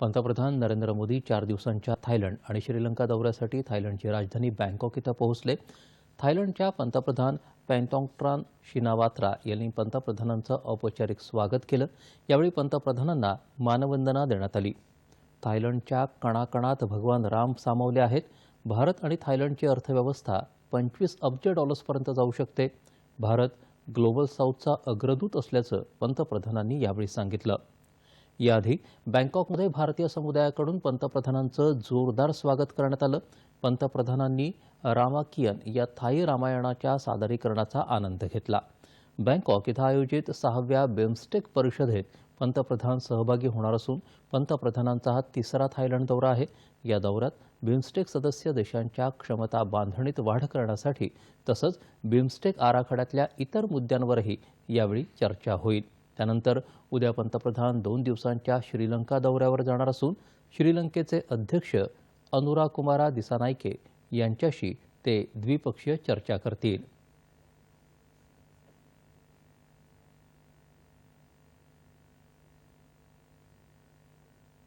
पंतप्रधान नरेंद्र मोदी चार दिवसांच्या थायलंड आणि श्रीलंका दौऱ्यासाठी थायलंडची राजधानी बँकॉक इथं पोहोचले. थायलंडच्या पंतप्रधान पॅन्टॉंगट्रान शिनावात्रा यांनी पंतप्रधानांचं औपचारिक स्वागत केलं. यावेळी पंतप्रधानांना मानवंदना देण्यात आली. थायलंडच्या कणाकणात भगवान राम सामावले आहेत. भारत आणि थायलंडची अर्थव्यवस्था पंचवीस अब्ज डॉलर्सपर्यंत जाऊ शकते. भारत ग्लोबल साऊथचा अग्रदूत असल्याचं पंतप्रधानांनी यावेळी सांगितलं. याआधी बँकॉकमध्ये भारतीय समुदायाकडून पंतप्रधानांचं जोरदार स्वागत करण्यात आलं. पंतप्रधानांनी रामाकियन या थाई रामायणाच्या सादरीकरणाचा आनंद घेतला. बँकॉक इथं आयोजित सहाव्या बिमस्टेक परिषदेत पंतप्रधान सहभागी होणार असून पंतप्रधानांचा हा तिसरा थायलंड दौरा आहे. या दौऱ्यात बिमस्टेक सदस्य देशांच्या क्षमता बांधणीत वाढ करण्यासाठी तसंच बिमस्टेक आराखड्यातल्या इतर मुद्द्यांवरही यावेळी चर्चा होईल. त्यानंतर उद्या पंतप्रधान दोन दिवसांच्या श्रीलंका दौऱ्यावर जाणार असून श्रीलंकेचे अध्यक्ष अनुराकुमारा दिसानायके यांच्याशी ते द्विपक्षीय चर्चा करतील.